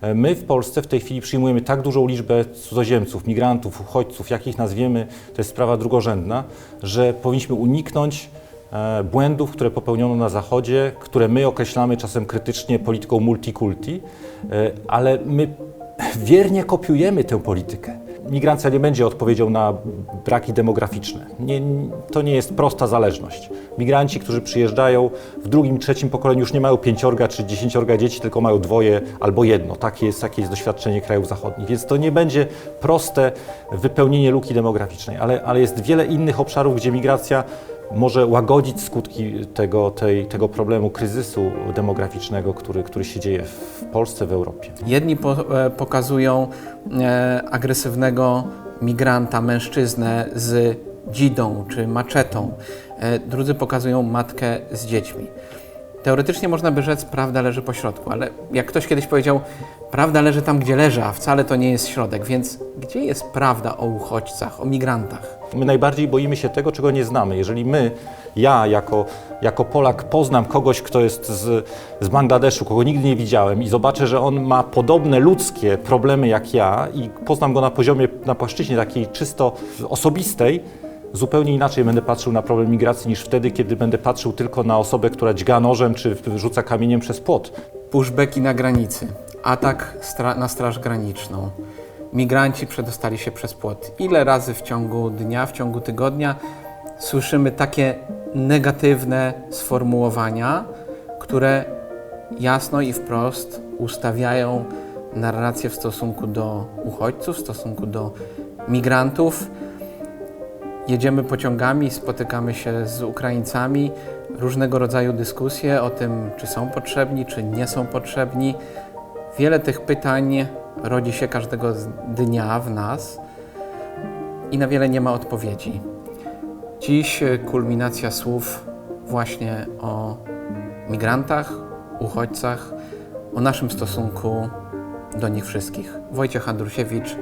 E, My w Polsce w tej chwili przyjmujemy tak dużą liczbę cudzoziemców, migrantów, uchodźców, jak ich nazwiemy, to jest sprawa drugorzędna, że powinniśmy uniknąć e, błędów, które popełniono na Zachodzie, które my określamy czasem krytycznie polityką multikulti, e, ale my wiernie kopiujemy tę politykę. Migrancja nie będzie odpowiedzią na braki demograficzne. Nie, to nie jest prosta zależność. Migranci, którzy przyjeżdżają w drugim, trzecim pokoleniu już nie mają pięciorga czy dziesięciorga dzieci, tylko mają dwoje albo jedno. Takie jest, takie jest doświadczenie krajów zachodnich. Więc to nie będzie proste wypełnienie luki demograficznej, ale, ale jest wiele innych obszarów, gdzie migracja może łagodzić skutki tego, tej, tego problemu kryzysu demograficznego, który, który się dzieje w Polsce, w Europie. Jedni po, e, pokazują e, agresywnego migranta, mężczyznę z dzidą czy maczetą, e, drudzy pokazują matkę z dziećmi. Teoretycznie można by rzec, prawda leży po środku, ale jak ktoś kiedyś powiedział, prawda leży tam, gdzie leży, a wcale to nie jest środek. Więc gdzie jest prawda o uchodźcach, o migrantach? My najbardziej boimy się tego, czego nie znamy. Jeżeli my, ja jako, jako Polak poznam kogoś, kto jest z, z Bangladeszu, kogo nigdy nie widziałem i zobaczę, że on ma podobne ludzkie problemy jak ja i poznam go na poziomie, na płaszczyźnie takiej czysto osobistej, zupełnie inaczej będę patrzył na problem migracji niż wtedy, kiedy będę patrzył tylko na osobę, która dźga nożem czy rzuca kamieniem przez płot. Pushbacki na granicy, atak stra- na Straż Graniczną. Migranci przedostali się przez płot. Ile razy w ciągu dnia, w ciągu tygodnia słyszymy takie negatywne sformułowania, które jasno i wprost ustawiają narrację w stosunku do uchodźców, w stosunku do migrantów. Jedziemy pociągami, spotykamy się z Ukraińcami, różnego rodzaju dyskusje o tym, czy są potrzebni, czy nie są potrzebni. Wiele tych pytań rodzi się każdego dnia w nas i na wiele nie ma odpowiedzi. Dziś e, kulminacja słów właśnie o migrantach, uchodźcach, o naszym stosunku do nich wszystkich. Wojciech Andrusiewicz,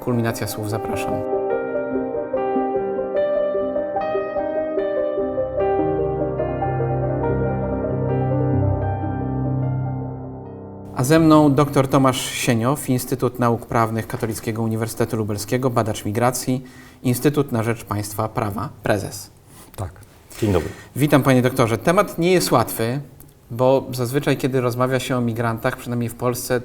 kulminacja słów, zapraszam. A ze mną dr Tomasz Sieniow, Instytut Nauk Prawnych Katolickiego Uniwersytetu Lubelskiego, badacz migracji, Instytut na Rzecz Państwa Prawa, prezes. Tak. Dzień dobry. Witam panie doktorze. Temat nie jest łatwy, bo zazwyczaj kiedy rozmawia się o migrantach, przynajmniej w Polsce,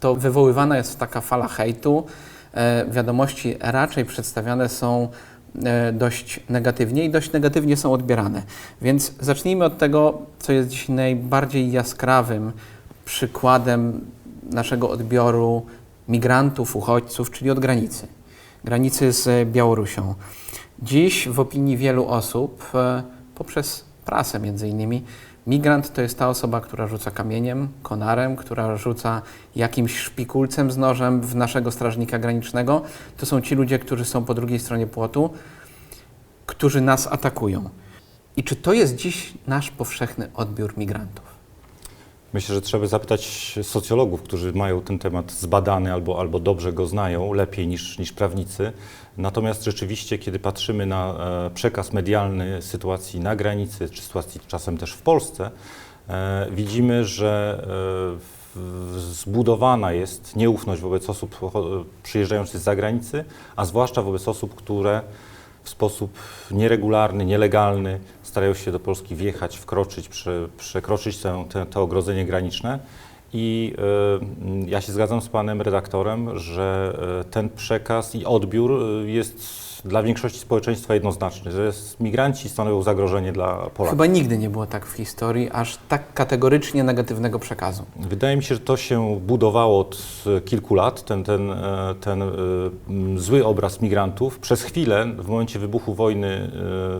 to wywoływana jest taka fala hejtu. E, wiadomości raczej przedstawiane są e, dość negatywnie i dość negatywnie są odbierane. Więc zacznijmy od tego, co jest dziś najbardziej jaskrawym przykładem naszego odbioru migrantów, uchodźców, czyli od granicy. Granicy z Białorusią. Dziś w opinii wielu osób, e, poprzez prasę między innymi, migrant to jest ta osoba, która rzuca kamieniem, konarem, która rzuca jakimś szpikulcem z nożem w naszego strażnika granicznego. To są ci ludzie, którzy są po drugiej stronie płotu, którzy nas atakują. I czy to jest dziś nasz powszechny odbiór migrantów? Myślę, że trzeba zapytać socjologów, którzy mają ten temat zbadany albo, albo dobrze go znają, lepiej niż, niż prawnicy. Natomiast rzeczywiście, kiedy patrzymy na e, przekaz medialny sytuacji na granicy, czy sytuacji czasem też w Polsce, e, widzimy, że e, zbudowana jest nieufność wobec osób przyjeżdżających z zagranicy, a zwłaszcza wobec osób, które w sposób nieregularny, nielegalny starają się do Polski wjechać, wkroczyć, prze, przekroczyć tę, tę, to ogrodzenie graniczne. I y, ja się zgadzam z panem redaktorem, że y, ten przekaz i odbiór y, jest dla większości społeczeństwa jednoznaczny, że migranci stanowią zagrożenie dla Polaków. Chyba nigdy nie było tak w historii, aż tak kategorycznie negatywnego przekazu. Wydaje mi się, że to się budowało od e, kilku lat, ten, ten, e, ten e, zły obraz migrantów. Przez chwilę, w momencie wybuchu wojny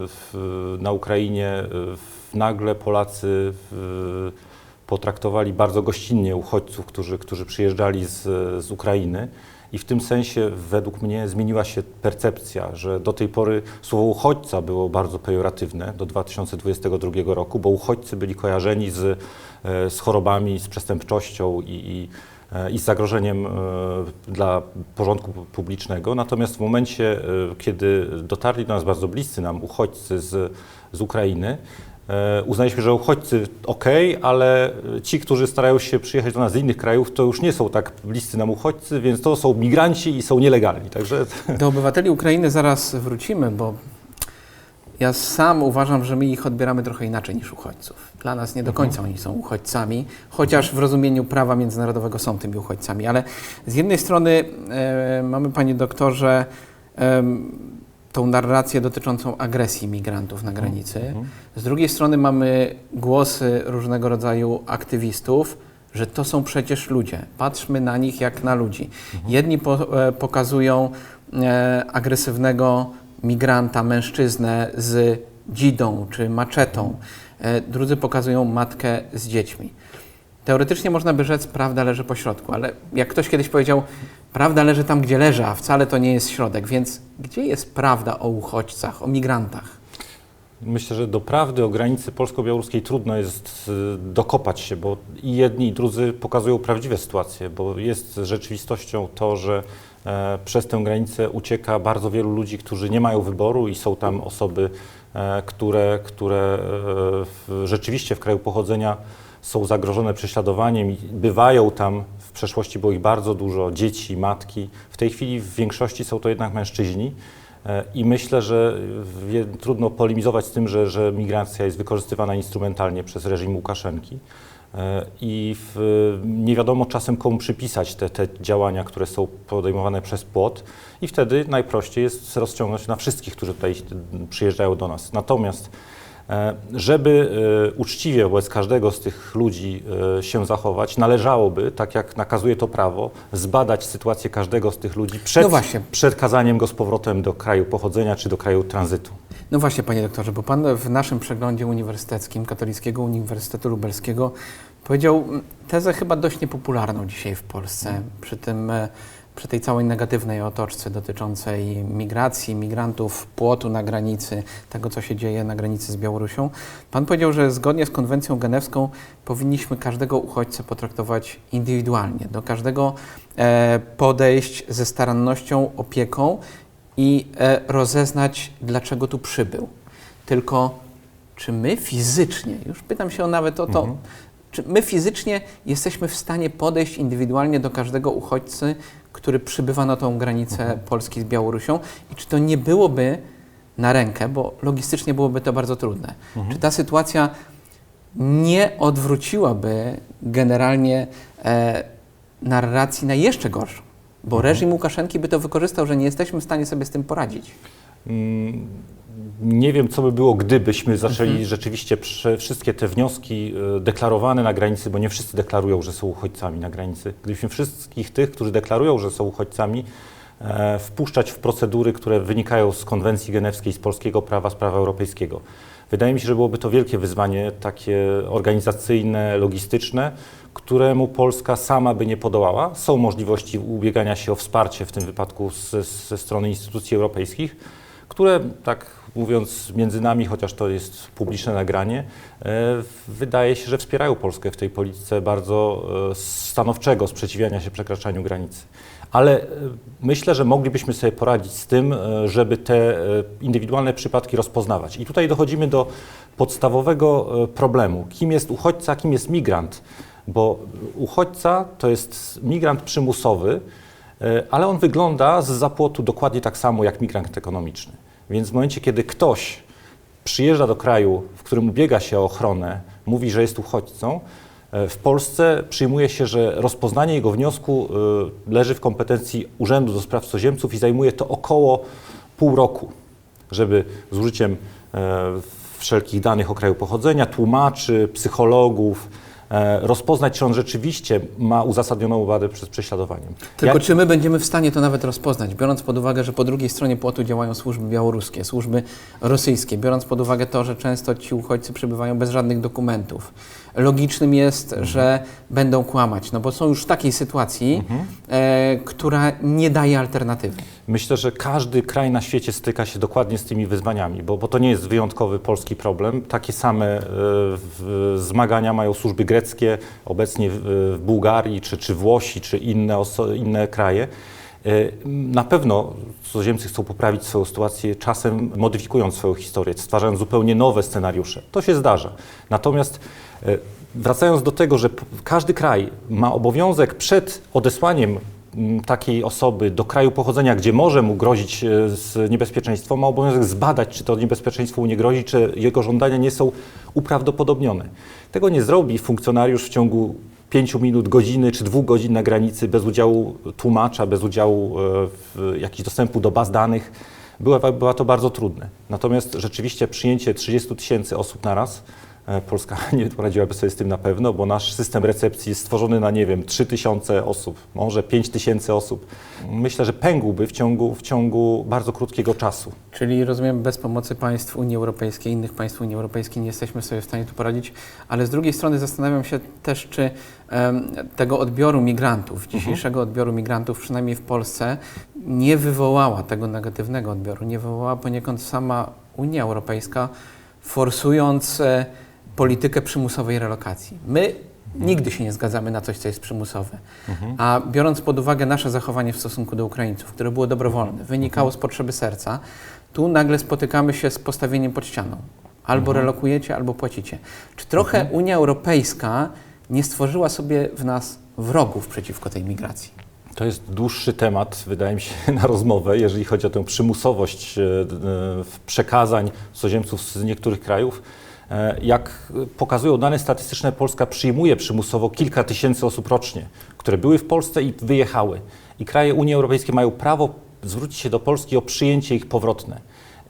w, na Ukrainie, w, nagle Polacy w, potraktowali bardzo gościnnie uchodźców, którzy, którzy przyjeżdżali z, z Ukrainy. I w tym sensie, według mnie, zmieniła się percepcja, że do tej pory słowo uchodźca było bardzo pejoratywne do 2022 roku, bo uchodźcy byli kojarzeni z, e, z chorobami, z przestępczością i, i, e, i zagrożeniem e, dla porządku pu- publicznego. Natomiast w momencie, kiedy dotarli do nas bardzo bliscy nam uchodźcy z, z Ukrainy, uznaliśmy, że uchodźcy ok, ale ci, którzy starają się przyjechać do nas z innych krajów, to już nie są tak bliscy nam uchodźcy, więc to są migranci i są nielegalni. Także Do obywateli Ukrainy zaraz wrócimy, bo ja sam uważam, że my ich odbieramy trochę inaczej niż uchodźców. Dla nas nie do końca oni są uchodźcami, chociaż w rozumieniu prawa międzynarodowego są tymi uchodźcami. Ale z jednej strony e, mamy, panie doktorze, em, tą narrację dotyczącą agresji migrantów na granicy. Z drugiej strony mamy głosy różnego rodzaju aktywistów, że to są przecież ludzie. Patrzmy na nich jak na ludzi. Jedni po, e, pokazują e, agresywnego migranta, mężczyznę z dzidą czy maczetą. E, drudzy pokazują matkę z dziećmi. Teoretycznie można by rzec, prawda leży po środku, ale jak ktoś kiedyś powiedział, prawda leży tam, gdzie leży, a wcale to nie jest środek. Więc gdzie jest prawda o uchodźcach, o migrantach? Myślę, że do prawdy o granicy polsko-białoruskiej trudno jest y, dokopać się, bo i jedni, i drudzy pokazują prawdziwe sytuacje, bo jest rzeczywistością to, że e, przez tę granicę ucieka bardzo wielu ludzi, którzy nie mają wyboru i są tam osoby, e, które, które e, rzeczywiście w kraju pochodzenia są zagrożone prześladowaniem i bywają tam, w przeszłości było ich bardzo dużo, dzieci, matki. W tej chwili w większości są to jednak mężczyźni. E, I myślę, że trudno polemizować z tym, że, że migracja jest wykorzystywana instrumentalnie przez reżim Łukaszenki. E, I w, nie wiadomo czasem komu przypisać te, te działania, które są podejmowane przez płot, i wtedy najprościej jest rozciągnąć na wszystkich, którzy tutaj przyjeżdżają do nas. Natomiast żeby e, uczciwie wobec każdego z tych ludzi e, się zachować, należałoby, tak jak nakazuje to prawo, zbadać sytuację każdego z tych ludzi przed, No właśnie. przed kazaniem go z powrotem do kraju pochodzenia czy do kraju tranzytu. No właśnie, panie doktorze, bo pan w naszym przeglądzie uniwersyteckim Katolickiego Uniwersytetu Lubelskiego powiedział mm, tezę chyba dość niepopularną dzisiaj w Polsce, przy tym e, przy tej całej negatywnej otoczce dotyczącej migracji, migrantów, płotu na granicy, tego co się dzieje na granicy z Białorusią. Pan powiedział, że zgodnie z konwencją genewską powinniśmy każdego uchodźcę potraktować indywidualnie, do każdego e, podejść ze starannością, opieką i e, rozeznać, dlaczego tu przybył. Tylko czy my fizycznie, już pytam się nawet o to, czy my fizycznie jesteśmy w stanie podejść indywidualnie do każdego uchodźcy, który przybywa na tą granicę Polski z Białorusią i czy to nie byłoby na rękę, bo logistycznie byłoby to bardzo trudne. Czy ta sytuacja nie odwróciłaby generalnie e, narracji na jeszcze gorszą? Bo reżim Łukaszenki by to wykorzystał, że nie jesteśmy w stanie sobie z tym poradzić. Mm, Nie wiem, co by było, gdybyśmy zaczęli Mhm. rzeczywiście wszystkie te wnioski e, deklarowane na granicy, bo nie wszyscy deklarują, że są uchodźcami na granicy. Gdybyśmy wszystkich tych, którzy deklarują, że są uchodźcami, e, wpuszczać w procedury, które wynikają z konwencji genewskiej, z polskiego prawa, z prawa europejskiego. Wydaje mi się, że byłoby to wielkie wyzwanie, takie organizacyjne, logistyczne, któremu Polska sama by nie podołała. Są możliwości ubiegania się o wsparcie w tym wypadku ze, ze strony instytucji europejskich, które, tak mówiąc między nami, chociaż to jest publiczne nagranie, e, wydaje się, że wspierają Polskę w tej polityce bardzo e, stanowczego sprzeciwiania się przekraczaniu granicy. Ale e, myślę, że moglibyśmy sobie poradzić z tym, żeby te indywidualne przypadki rozpoznawać. I tutaj dochodzimy do podstawowego problemu. Kim jest uchodźca, kim jest migrant? Bo uchodźca to jest migrant przymusowy, ale on wygląda z zapłotu dokładnie tak samo jak migrant ekonomiczny. Więc w momencie, kiedy ktoś przyjeżdża do kraju, w którym ubiega się o ochronę, mówi, że jest uchodźcą, e, w Polsce przyjmuje się, że rozpoznanie jego wniosku e, leży w kompetencji Urzędu do Spraw Cudzoziemców i zajmuje to około pół roku, żeby z użyciem e, wszelkich danych o kraju pochodzenia, tłumaczy, psychologów, rozpoznać, czy on rzeczywiście ma uzasadnioną obadę przed prześladowaniem. Tylko czy my będziemy w stanie to nawet rozpoznać, biorąc pod uwagę, że po drugiej stronie płotu działają służby białoruskie, służby rosyjskie, biorąc pod uwagę to, że często ci uchodźcy przybywają bez żadnych dokumentów. Logicznym jest, Mhm. że będą kłamać, no bo są już w takiej sytuacji, Mhm. e, która nie daje alternatywy. Myślę, że każdy kraj na świecie styka się dokładnie z tymi wyzwaniami, bo, bo to nie jest wyjątkowy polski problem. Takie same e, w, zmagania mają służby greckie, obecnie w, w Bułgarii, czy, czy Włosi, czy inne, inne kraje. Na pewno cudzoziemcy chcą poprawić swoją sytuację, czasem modyfikując swoją historię, stwarzając zupełnie nowe scenariusze. To się zdarza. Natomiast e, wracając do tego, że każdy kraj ma obowiązek przed odesłaniem m, takiej osoby do kraju pochodzenia, gdzie może mu grozić e, niebezpieczeństwo, ma obowiązek zbadać, czy to niebezpieczeństwo mu nie grozi, czy jego żądania nie są uprawdopodobnione. Tego nie zrobi funkcjonariusz w ciągu pięciu minut, godziny czy dwóch godzin na granicy bez udziału tłumacza, bez udziału e, w jakiegoś dostępu do baz danych. Była, była to bardzo trudne. Natomiast rzeczywiście przyjęcie 30 tysięcy osób na raz, e, Polska nie poradziłaby sobie z tym na pewno, bo nasz system recepcji jest stworzony na, nie wiem, 3 tysiące osób, może 5 tysięcy osób. Myślę, że pękłby w ciągu, w ciągu bardzo krótkiego czasu. Czyli rozumiem, bez pomocy państw Unii Europejskiej, innych państw Unii Europejskiej nie jesteśmy sobie w stanie tu poradzić, ale z drugiej strony zastanawiam się też, czy em, tego odbioru migrantów, dzisiejszego odbioru migrantów, przynajmniej w Polsce, nie wywołała tego negatywnego odbioru, nie wywołała poniekąd sama Unia Europejska, forsując e, politykę przymusowej relokacji. My nigdy się nie zgadzamy na coś, co jest przymusowe. A biorąc pod uwagę nasze zachowanie w stosunku do Ukraińców, które było dobrowolne, wynikało z potrzeby serca, tu nagle spotykamy się z postawieniem pod ścianą. Albo relokujecie, albo płacicie. Czy trochę Unia Europejska nie stworzyła sobie w nas wrogów przeciwko tej migracji? To jest dłuższy temat, wydaje mi się, na rozmowę, jeżeli chodzi o tę przymusowość e, e, przekazań cudzoziemców z niektórych krajów. E, Jak pokazują dane statystyczne, Polska przyjmuje przymusowo kilka tysięcy osób rocznie, które były w Polsce i wyjechały. I kraje Unii Europejskiej mają prawo zwrócić się do Polski o przyjęcie ich powrotne.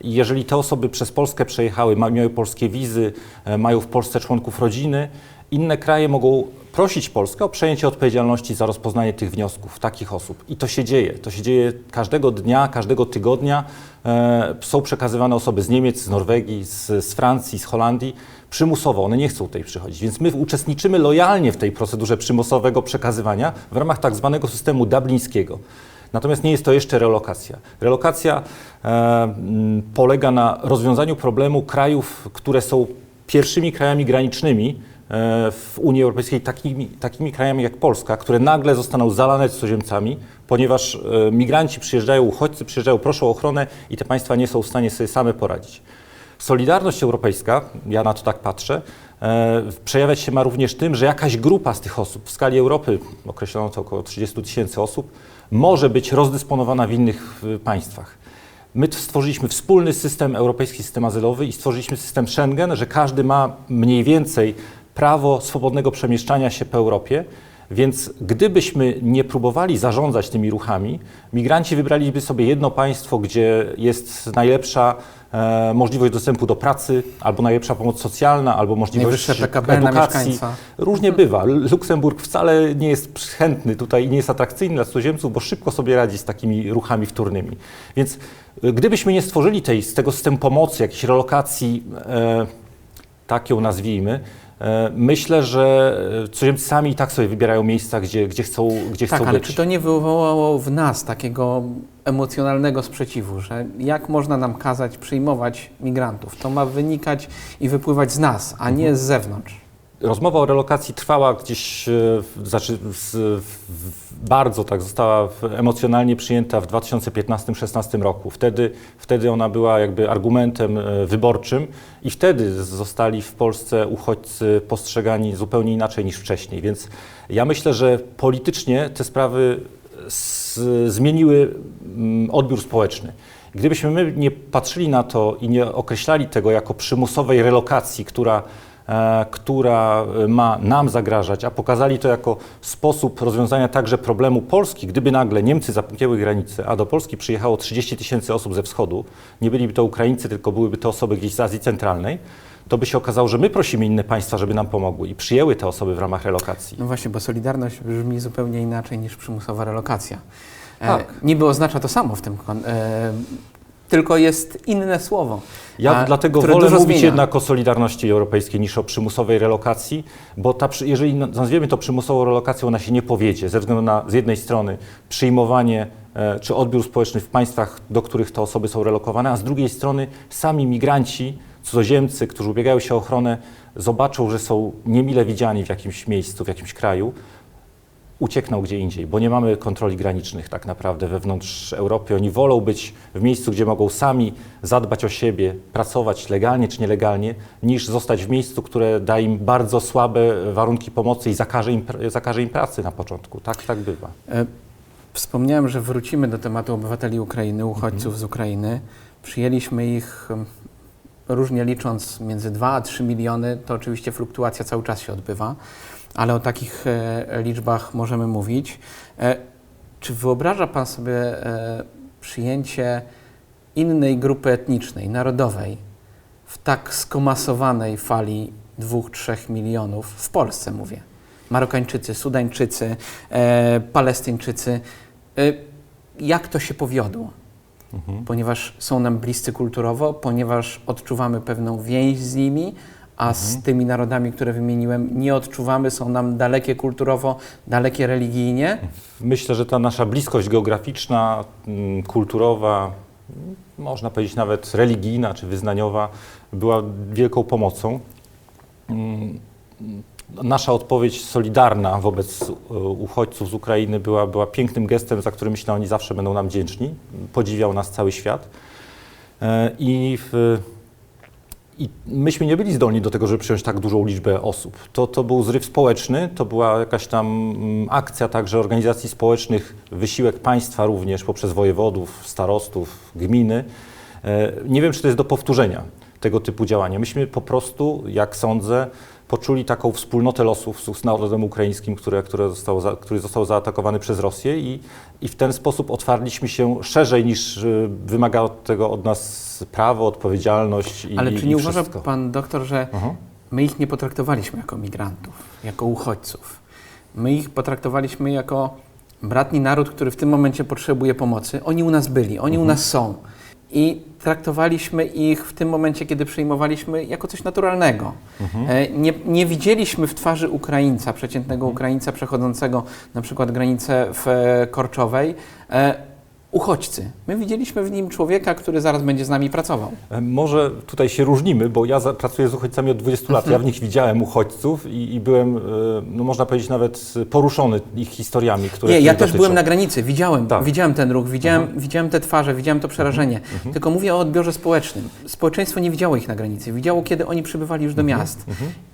Jeżeli te osoby przez Polskę przejechały, ma- miały polskie wizy, e, mają w Polsce członków rodziny, inne kraje mogą prosić Polskę o przejęcie odpowiedzialności za rozpoznanie tych wniosków, takich osób. I to się dzieje. To się dzieje każdego dnia, każdego tygodnia. E, są przekazywane osoby z Niemiec, z Norwegii, z, z Francji, z Holandii przymusowo. One nie chcą tutaj przychodzić. Więc my uczestniczymy lojalnie w tej procedurze przymusowego przekazywania w ramach tak zwanego systemu dublińskiego. Natomiast nie jest to jeszcze relokacja. Relokacja e, polega na rozwiązaniu problemu krajów, które są pierwszymi krajami granicznymi w Unii Europejskiej, takimi, takimi krajami jak Polska, które nagle zostaną zalane cudzoziemcami, ponieważ e, migranci przyjeżdżają, uchodźcy przyjeżdżają, proszą o ochronę i te państwa nie są w stanie sobie same poradzić. Solidarność europejska, ja na to tak patrzę, e, przejawiać się ma również tym, że jakaś grupa z tych osób w skali Europy, określono to około 30 tysięcy osób, może być rozdysponowana w innych e, państwach. My stworzyliśmy wspólny system, europejski system azylowy i stworzyliśmy system Schengen, że każdy ma mniej więcej prawo swobodnego przemieszczania się po Europie. Więc gdybyśmy nie próbowali zarządzać tymi ruchami, migranci wybraliby sobie jedno państwo, gdzie jest najlepsza e, możliwość dostępu do pracy, albo najlepsza pomoc socjalna, albo możliwość edukacji. Różnie bywa. L- Luksemburg wcale nie jest chętny tutaj i nie jest atrakcyjny dla cudzoziemców, bo szybko sobie radzi z takimi ruchami wtórnymi. Więc y, gdybyśmy nie stworzyli tej, z tego systemu pomocy, jakiejś relokacji, e, tak ją nazwijmy, e, myślę, że e, cudzoziemcy sami i tak sobie wybierają miejsca, gdzie, gdzie chcą, gdzie Tak, chcą ale być. czy to nie wywołało w nas takiego emocjonalnego sprzeciwu, że jak można nam kazać przyjmować migrantów? To ma wynikać i wypływać z nas, a nie z zewnątrz. Rozmowa o relokacji trwała gdzieś, e, znaczy z, bardzo tak została emocjonalnie przyjęta w 2015-16 roku. Wtedy, wtedy ona była jakby argumentem e, wyborczym i wtedy zostali w Polsce uchodźcy postrzegani zupełnie inaczej niż wcześniej. Więc ja myślę, że politycznie te sprawy s, zmieniły mm, odbiór społeczny. Gdybyśmy my nie patrzyli na to i nie określali tego jako przymusowej relokacji, która która ma nam zagrażać, a pokazali to jako sposób rozwiązania także problemu Polski. Gdyby nagle Niemcy zamknęły granice, a do Polski przyjechało 30 tysięcy osób ze wschodu, nie byliby to Ukraińcy, tylko byłyby to osoby gdzieś z Azji Centralnej, to by się okazało, że my prosimy inne państwa, żeby nam pomogły i przyjęły te osoby w ramach relokacji. No właśnie, bo solidarność brzmi zupełnie inaczej niż przymusowa relokacja. E, Tak. niby oznacza to samo w tym, e, tylko jest inne słowo. Ja a, dlatego wolę mówić zmienia. jednak o solidarności europejskiej niż o przymusowej relokacji, bo ta, jeżeli na- nazwiemy to przymusową relokacją, ona się nie powiedzie, ze względu na z jednej strony przyjmowanie e, czy odbiór społeczny w państwach, do których te osoby są relokowane, a z drugiej strony sami migranci, cudzoziemcy, którzy ubiegają się o ochronę, zobaczą, że są niemile widziani w jakimś miejscu, w jakimś kraju, uciekną gdzie indziej, bo nie mamy kontroli granicznych tak naprawdę wewnątrz Europy. Oni wolą być w miejscu, gdzie mogą sami zadbać o siebie, pracować legalnie czy nielegalnie, niż zostać w miejscu, które da im bardzo słabe warunki pomocy i zakaże im, zakaże im pracy na początku. Tak, tak bywa. E, Wspomniałem, że wrócimy do tematu obywateli Ukrainy, uchodźców z Ukrainy. Przyjęliśmy ich em, różnie licząc między 2 a 3 miliony. To oczywiście fluktuacja cały czas się odbywa, ale o takich e, liczbach możemy mówić. E, czy wyobraża Pan sobie e, przyjęcie innej grupy etnicznej, narodowej w tak skomasowanej fali 2-3 milionów, w Polsce mówię? Marokańczycy, Sudańczycy, Palestyńczycy. Jak to się powiodło? Ponieważ są nam bliscy kulturowo, ponieważ odczuwamy pewną więź z nimi, a z tymi narodami, które wymieniłem, nie odczuwamy, są nam dalekie kulturowo, dalekie religijnie. Myślę, że ta nasza bliskość geograficzna, mm, kulturowa, mm, można powiedzieć nawet religijna czy wyznaniowa, była wielką pomocą. Mm, Nasza odpowiedź solidarna wobec e, uchodźców z Ukrainy była, była pięknym gestem, za który myślę, oni zawsze będą nam wdzięczni. Podziwiał nas cały świat. E, I w, i myśmy nie byli zdolni do tego, żeby przyjąć tak dużą liczbę osób. To, to był zryw społeczny, to była jakaś tam mm, akcja także organizacji społecznych, wysiłek państwa również poprzez wojewodów, starostów, gminy. E, Nie wiem, czy to jest do powtórzenia tego typu działania. Myśmy po prostu, jak sądzę, poczuli taką wspólnotę losów z narodem ukraińskim, które, które zostało za, który został zaatakowany przez Rosję i, i w ten sposób otwarliśmy się szerzej niż y, wymaga tego od nas prawo, odpowiedzialność i Ale czy nie uważa. Pan doktor, że my ich nie potraktowaliśmy jako migrantów, jako uchodźców? My ich potraktowaliśmy jako bratni naród, który w tym momencie potrzebuje pomocy. Oni u nas byli, oni u nas są. I traktowaliśmy ich w tym momencie, kiedy przyjmowaliśmy, jako coś naturalnego. E, Nie, nie widzieliśmy w twarzy Ukraińca, przeciętnego Ukraińca przechodzącego na przykład granicę w e, Korczowej, e, uchodźcy. My widzieliśmy w nim człowieka, który zaraz będzie z nami pracował. E, Może tutaj się różnimy, bo ja pracuję z uchodźcami od 20 lat. Ja w nich widziałem uchodźców i, i byłem, e, no można powiedzieć, nawet poruszony ich historiami, które Nie, ja też dotyczą. byłem na granicy, widziałem, Tak. widziałem ten ruch, widziałem, widziałem te twarze, widziałem to przerażenie. Mhm. Tylko mówię o odbiorze społecznym. Społeczeństwo nie widziało ich na granicy, widziało, kiedy oni przybywali już do Mhm. miast.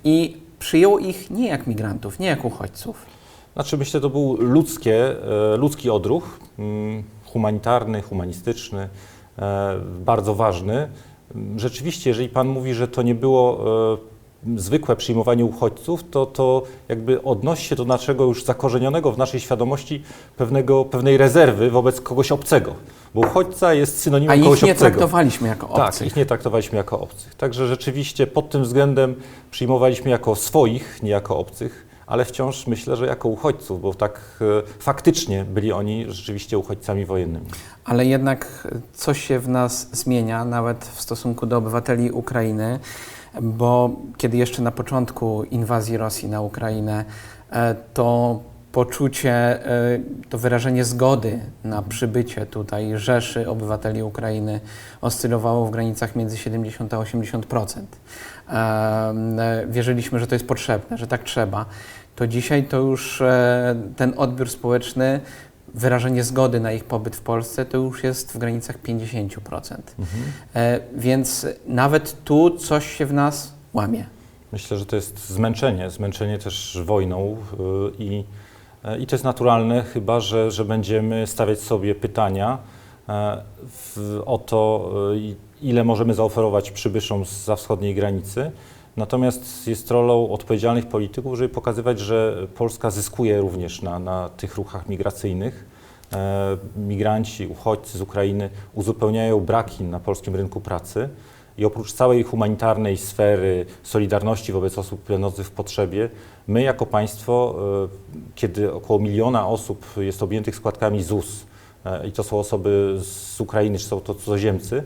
I przyjęło ich nie jak migrantów, nie jak uchodźców. Znaczy myślę, to był ludzkie, e, ludzki odruch, mm, humanitarny, humanistyczny, e, bardzo ważny. Rzeczywiście, jeżeli Pan mówi, że to nie było e, zwykłe przyjmowanie uchodźców, to, to jakby odnosi się do naszego już zakorzenionego w naszej świadomości pewnego, pewnej rezerwy wobec kogoś obcego. Bo uchodźca jest A synonimem ich kogoś nie obcego. traktowaliśmy jako Tak, obcych. ich nie traktowaliśmy jako obcych. Także rzeczywiście pod tym względem przyjmowaliśmy jako swoich, nie jako obcych, ale wciąż myślę, że jako uchodźców, bo tak e, faktycznie byli oni rzeczywiście uchodźcami wojennymi. Ale jednak coś się w nas zmienia, nawet w stosunku do obywateli Ukrainy, bo kiedy jeszcze na początku inwazji Rosji na Ukrainę, e, to poczucie, e, to wyrażenie zgody na przybycie tutaj rzeszy obywateli Ukrainy oscylowało w granicach między 70 a 80%. E, Wierzyliśmy, że to jest potrzebne, że tak trzeba. To dzisiaj to już e, ten odbiór społeczny wyrażenie zgody na ich pobyt w Polsce to już jest w granicach 50%. E, więc nawet tu coś się w nas łamie. Myślę, że to jest zmęczenie, zmęczenie też wojną y, i, e, i to jest naturalne, chyba że, że będziemy stawiać sobie pytania e, w, o to, ile możemy zaoferować przybyszom za wschodniej granicy. Natomiast jest rolą odpowiedzialnych polityków, żeby pokazywać, że Polska zyskuje również na, na tych ruchach migracyjnych. E, Migranci, uchodźcy z Ukrainy uzupełniają braki na polskim rynku pracy. I oprócz całej humanitarnej sfery solidarności wobec osób będących w potrzebie, my jako państwo, e, kiedy około miliona osób jest objętych składkami ZUS, e, i to są osoby z Ukrainy, czy są to cudzoziemcy,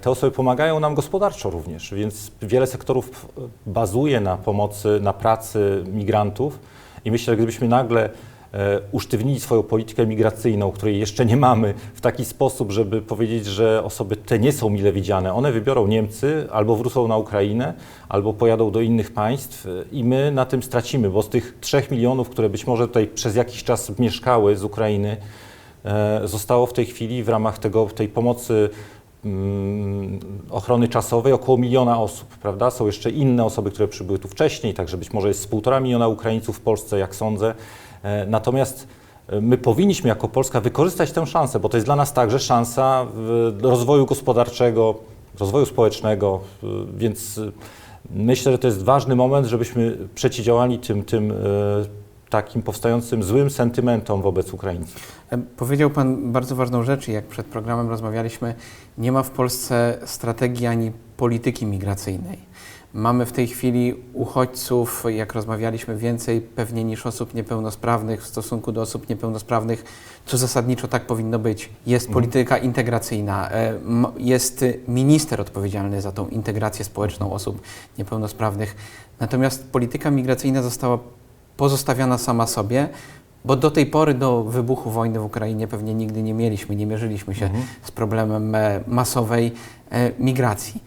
te osoby pomagają nam gospodarczo również, więc wiele sektorów e, bazuje na pomocy, na pracy migrantów i myślę, że gdybyśmy nagle e, usztywnili swoją politykę migracyjną, której jeszcze nie mamy, w taki sposób, żeby powiedzieć, że osoby te nie są mile widziane. One wybiorą Niemcy, albo wrócą na Ukrainę, albo pojadą do innych państw e, i my na tym stracimy, bo z tych trzech milionów, które być może tutaj przez jakiś czas mieszkały z Ukrainy, e, zostało w tej chwili w ramach tego, tej pomocy ochrony czasowej około miliona osób, prawda? Są jeszcze inne osoby, które przybyły tu wcześniej, także być może jest półtora miliona Ukraińców w Polsce, jak sądzę. E, Natomiast e, my powinniśmy jako Polska wykorzystać tę szansę, bo to jest dla nas także szansa w- rozwoju gospodarczego, rozwoju społecznego, e, więc e, myślę, że to jest ważny moment, żebyśmy przeciwdziałali tym, tym e, takim powstającym złym sentymentom wobec Ukraińców. Powiedział Pan bardzo ważną rzecz, jak przed programem rozmawialiśmy, nie ma w Polsce strategii ani polityki migracyjnej. Mamy w tej chwili uchodźców, jak rozmawialiśmy, więcej pewnie niż osób niepełnosprawnych w stosunku do osób niepełnosprawnych, co zasadniczo tak powinno być. Jest polityka integracyjna, e, jest minister odpowiedzialny za tą integrację społeczną osób niepełnosprawnych. Natomiast polityka migracyjna została pozostawiona sama sobie, bo do tej pory, do wybuchu wojny w Ukrainie pewnie nigdy nie mieliśmy, nie mierzyliśmy się z problemem e, masowej e, migracji.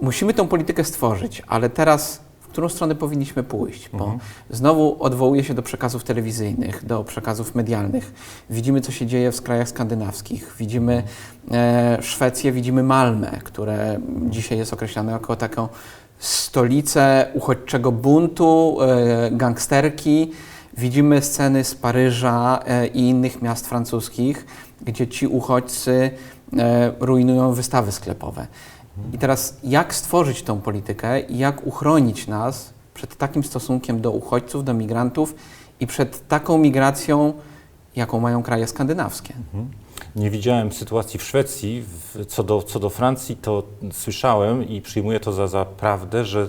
Musimy tą politykę stworzyć, ale teraz w którą stronę powinniśmy pójść? Bo znowu odwołuję się do przekazów telewizyjnych, do przekazów medialnych. Widzimy, co się dzieje w krajach skandynawskich. Widzimy e, Szwecję, widzimy Malmę, które dzisiaj jest określane jako taką stolicę uchodźczego buntu, e, gangsterki. Widzimy sceny z Paryża e, i innych miast francuskich, gdzie ci uchodźcy e, rujnują wystawy sklepowe. I teraz jak stworzyć tą politykę i jak uchronić nas przed takim stosunkiem do uchodźców, do migrantów i przed taką migracją, jaką mają kraje skandynawskie? Nie widziałem sytuacji w Szwecji. Co do, co do Francji, to słyszałem i przyjmuję to za, za prawdę, że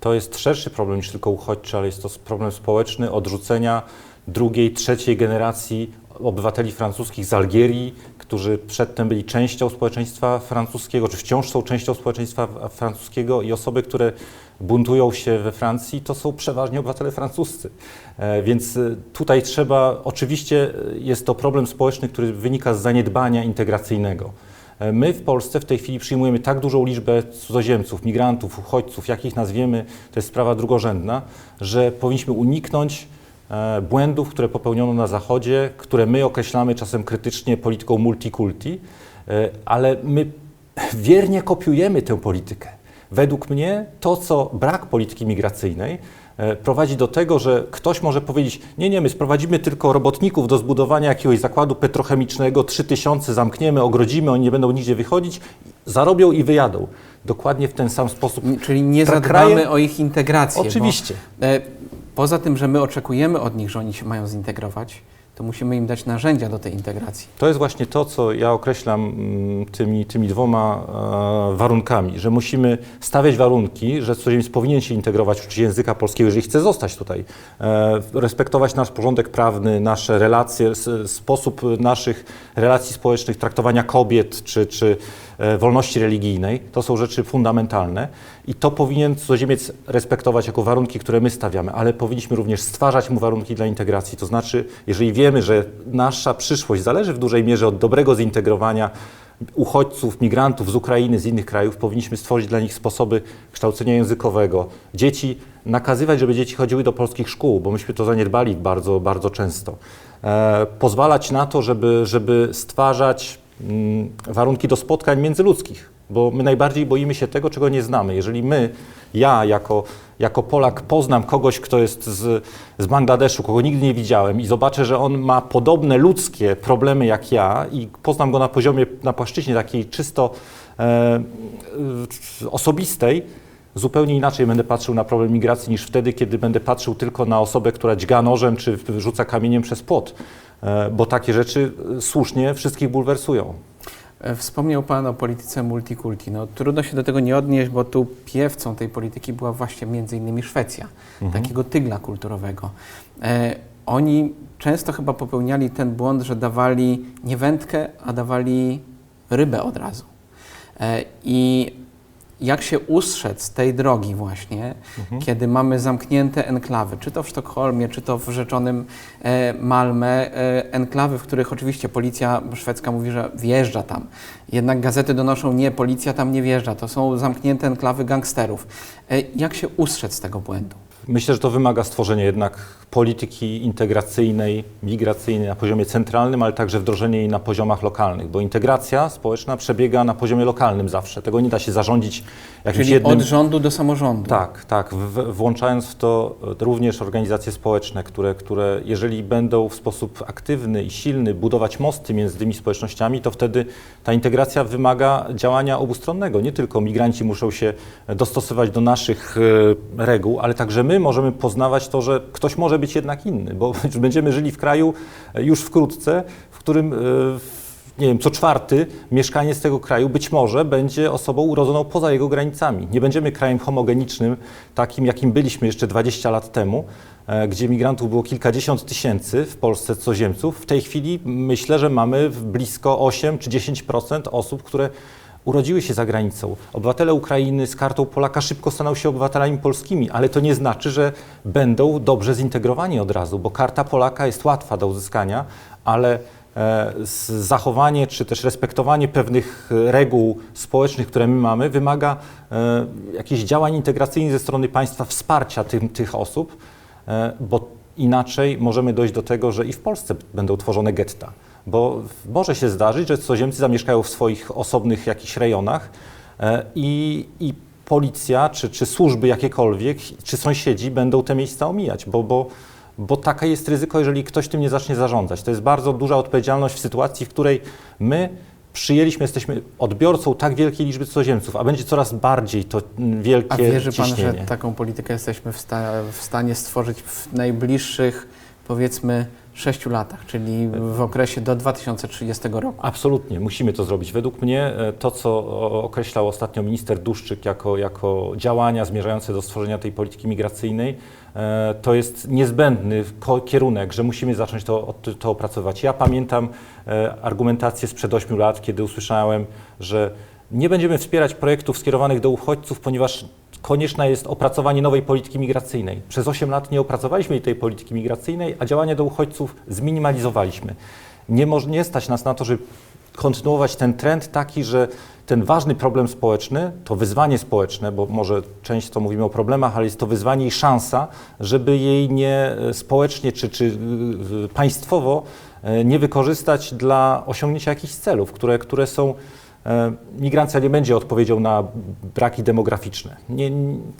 to jest szerszy problem niż tylko uchodźczy, ale jest to problem społeczny odrzucenia drugiej, trzeciej generacji obywateli francuskich z Algierii, którzy przedtem byli częścią społeczeństwa francuskiego, czy wciąż są częścią społeczeństwa francuskiego i osoby, które buntują się we Francji, to są przeważnie obywatele francuscy. E, Więc e, tutaj trzeba, oczywiście e, jest to problem społeczny, który wynika z zaniedbania integracyjnego. My w Polsce w tej chwili przyjmujemy tak dużą liczbę cudzoziemców, migrantów, uchodźców, jak ich nazwiemy, to jest sprawa drugorzędna, że powinniśmy uniknąć błędów, które popełniono na Zachodzie, które my określamy czasem krytycznie polityką multikulti, ale my wiernie kopiujemy tę politykę. Według mnie to, co brak polityki migracyjnej, e, prowadzi do tego, że ktoś może powiedzieć: Nie, nie, my sprowadzimy tylko robotników do zbudowania jakiegoś zakładu petrochemicznego, 3000 zamkniemy, ogrodzimy, oni nie będą nigdzie wychodzić, zarobią i wyjadą. Dokładnie w ten sam sposób. Czyli nie zadbamy kraje- o ich integrację. bo- Oczywiście. E, Poza tym, że my oczekujemy od nich, że oni się mają zintegrować, to musimy im dać narzędzia do tej integracji. To jest właśnie to, co ja określam mm, tymi, tymi dwoma e, warunkami, że musimy stawiać warunki, że cudzoziemiec powinien się integrować w uczyć języka polskiego, jeżeli chce zostać tutaj, e, respektować nasz porządek prawny, nasze relacje, sposób naszych relacji społecznych, traktowania kobiet czy, czy wolności religijnej. To są rzeczy fundamentalne i to powinien cudzoziemiec respektować jako warunki, które my stawiamy, ale powinniśmy również stwarzać mu warunki dla integracji. To znaczy, jeżeli wiemy, że nasza przyszłość zależy w dużej mierze od dobrego zintegrowania uchodźców, migrantów z Ukrainy, z innych krajów, powinniśmy stworzyć dla nich sposoby kształcenia językowego. Dzieci, nakazywać, żeby dzieci chodziły do polskich szkół, bo myśmy to zaniedbali bardzo, bardzo często. E, pozwalać na to, żeby, żeby stwarzać warunki do spotkań międzyludzkich, bo my najbardziej boimy się tego, czego nie znamy. Jeżeli my, ja jako, jako Polak poznam kogoś, kto jest z, z Bangladeszu, kogo nigdy nie widziałem i zobaczę, że on ma podobne ludzkie problemy jak ja i poznam go na poziomie, na płaszczyźnie takiej czysto e, osobistej, zupełnie inaczej będę patrzył na problem migracji niż wtedy, kiedy będę patrzył tylko na osobę, która dźga nożem czy rzuca kamieniem przez płot, bo takie rzeczy e, słusznie wszystkich bulwersują. E, Wspomniał Pan o polityce multikulti. No, trudno się do tego nie odnieść, bo tu piewcą tej polityki była właśnie między innymi Szwecja, takiego tygla kulturowego. E, oni często chyba popełniali ten błąd, że dawali nie wędkę, a dawali rybę od razu. E, I jak się ustrzec tej drogi właśnie, Mhm. kiedy mamy zamknięte enklawy, czy to w Sztokholmie, czy to w rzeczonym e, Malmę, e, enklawy, w których oczywiście policja szwedzka mówi, że wjeżdża tam. Jednak gazety donoszą, nie, policja tam nie wjeżdża, to są zamknięte enklawy gangsterów. E, jak się ustrzec tego błędu? Myślę, że to wymaga stworzenia jednak polityki integracyjnej, migracyjnej na poziomie centralnym, ale także wdrożenie jej na poziomach lokalnych, bo integracja społeczna przebiega na poziomie lokalnym zawsze. Tego nie da się zarządzić jakimś Czyli jednym... od rządu do samorządu. Tak, tak. W, włączając w to e, również organizacje społeczne, które, które jeżeli będą w sposób aktywny i silny budować mosty między tymi społecznościami, to wtedy ta integracja wymaga działania obustronnego. Nie tylko migranci muszą się dostosować do naszych e, reguł, ale także my możemy poznawać to, że ktoś może być jednak inny, bo będziemy żyli w kraju e, już wkrótce, w którym e, nie wiem, co czwarty mieszkaniec tego kraju być może będzie osobą urodzoną poza jego granicami. Nie będziemy krajem homogenicznym, takim jakim byliśmy jeszcze 20 lat temu, e, gdzie migrantów było kilkadziesiąt tysięcy w Polsce cudzoziemców. W tej chwili myślę, że mamy blisko 8 czy 10% osób, które urodziły się za granicą. Obywatele Ukrainy z kartą Polaka szybko staną się obywatelami polskimi, ale to nie znaczy, że będą dobrze zintegrowani od razu, bo karta Polaka jest łatwa do uzyskania, ale e, zachowanie czy też respektowanie pewnych e, reguł społecznych, które my mamy, wymaga e, jakichś działań integracyjnych ze strony państwa, wsparcia tym, tych osób, bo inaczej możemy dojść do tego, że i w Polsce będą tworzone getta. Bo może się zdarzyć, że cudzoziemcy zamieszkają w swoich osobnych jakichś rejonach e, i, i policja, czy, czy służby jakiekolwiek, czy sąsiedzi będą te miejsca omijać, bo, bo, bo takie jest ryzyko, jeżeli ktoś tym nie zacznie zarządzać. To jest bardzo duża odpowiedzialność w sytuacji, w której my przyjęliśmy, jesteśmy odbiorcą tak wielkiej liczby cudzoziemców, a będzie coraz bardziej to mm, wielkie A wierzy Pan, ciśnienie. że taką politykę jesteśmy w, sta w stanie stworzyć w najbliższych, powiedzmy, sześciu latach, czyli w okresie do 2030 roku? Absolutnie, musimy to zrobić. Według mnie e, to, co określał ostatnio minister Duszczyk jako, jako działania zmierzające do stworzenia tej polityki migracyjnej, e, to jest niezbędny kierunek, że musimy zacząć to, to opracować. Ja pamiętam e, argumentację sprzed 8 lat, kiedy usłyszałem, że nie będziemy wspierać projektów skierowanych do uchodźców, ponieważ konieczne jest opracowanie nowej polityki migracyjnej. Przez 8 lat nie opracowaliśmy tej polityki migracyjnej, a działania do uchodźców zminimalizowaliśmy. Nie, moż, nie stać nas na to, żeby kontynuować ten trend taki, że ten ważny problem społeczny, to wyzwanie społeczne, bo może często mówimy o problemach, ale jest to wyzwanie i szansa, żeby jej nie e, społecznie czy, czy y, państwowo e, nie wykorzystać dla osiągnięcia jakichś celów, które, które są E, Migrancja nie będzie odpowiedzią na braki demograficzne. Nie,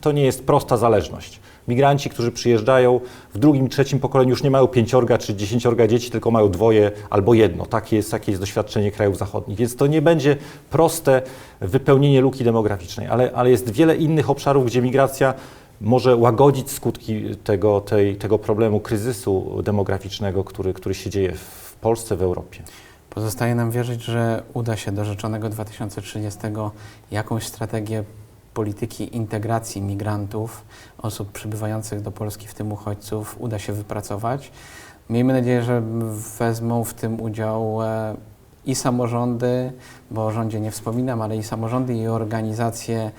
to nie jest prosta zależność. Migranci, którzy przyjeżdżają w drugim, trzecim pokoleniu już nie mają pięciorga czy dziesięciorga dzieci, tylko mają dwoje albo jedno. Takie jest, takie jest doświadczenie krajów zachodnich. Więc to nie będzie proste wypełnienie luki demograficznej, ale, ale jest wiele innych obszarów, gdzie migracja może łagodzić skutki tego, tej, tego problemu kryzysu demograficznego, który, który się dzieje w Polsce, w Europie. Pozostaje nam wierzyć, że uda się do rzeczonego 2030 jakąś strategię polityki integracji migrantów, osób przybywających do Polski, w tym uchodźców, uda się wypracować. Miejmy nadzieję, że wezmą w tym udział e, i samorządy, bo o rządzie nie wspominam, ale i samorządy, i organizacje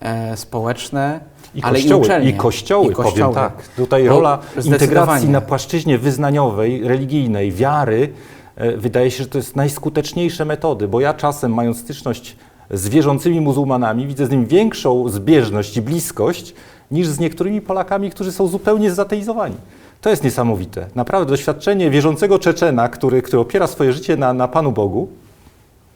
e, społeczne, I ale kościoły, i uczelnie. i kościoły, I kościoły. powiem tak. Tutaj No, rola integracji na płaszczyźnie wyznaniowej, religijnej, wiary, wydaje się, że to jest najskuteczniejsze metody, bo ja czasem, mając styczność z wierzącymi muzułmanami, widzę z nim większą zbieżność i bliskość niż z niektórymi Polakami, którzy są zupełnie zateizowani. To jest niesamowite. Naprawdę doświadczenie wierzącego Czeczena, który, który opiera swoje życie na, na Panu Bogu,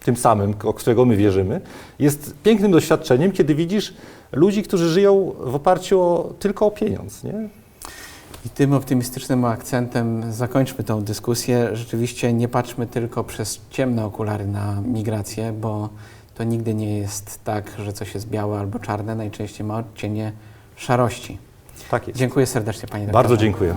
tym samym, o którego my wierzymy, jest pięknym doświadczeniem, kiedy widzisz ludzi, którzy żyją w oparciu o, tylko o pieniądz. Nie? I tym optymistycznym akcentem zakończmy tę dyskusję. Rzeczywiście nie patrzmy tylko przez ciemne okulary na migrację, bo to nigdy nie jest tak, że coś jest białe albo czarne. Najczęściej ma odcienie szarości. Tak jest. Dziękuję serdecznie Panie Bardzo doktorze. dziękuję.